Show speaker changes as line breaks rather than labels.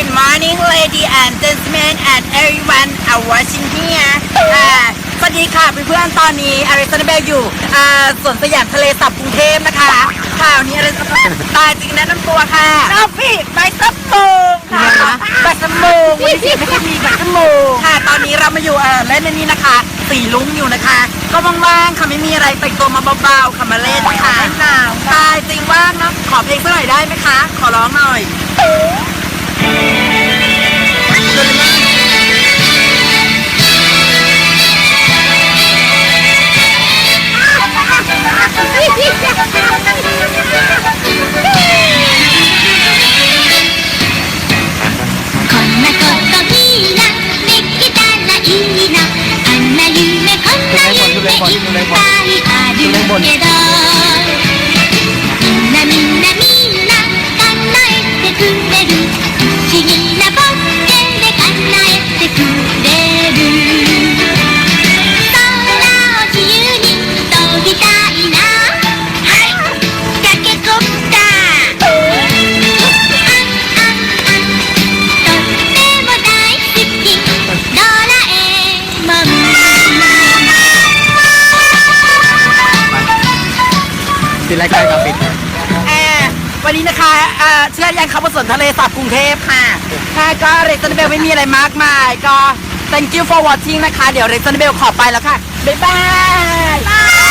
Good morning lady and gentlemen and everyone are watching here อ่าสวัสดีค่ะเพื่อนๆตอนนี้อาริสันเบลอยู่อ่าสวนสยามทะเลสับกรุงเทพนะคะข่าวนี้อาริสันตายจริงแนะนำตัวค่ะกาฟิใบสับมูงค่ะใบสับมูงวันนี้ไม่ใช่มีใบสับมูงค่ะ ตอนนี้เรามาอยู่เอ่อเล่นในนี้นะคะ สีลุ้งอยู่นะคะ ก็ว่างๆค่ะไม่มีอะไรแต่งตัวมาเบาๆค่ะมาเล่นค่ะหนาวตายจริงว่างนะขอเพลงสักหน่อยได้ไหมคะ ขอร้องหน่อย
Bonnie.
ติดรายการกับปิด
แอร์วันนี้นะคะเอ่อเชื่อยังครับว่าสวนทะเลสาบกรุงเทพค่ะค่ะก็เรซันเบลไม่มีอะไรมากมาย ก็ thank you for watching นะคะ เดี๋ยวเรซันเบลขอไปแล้วค่ะ บ๊ายบาย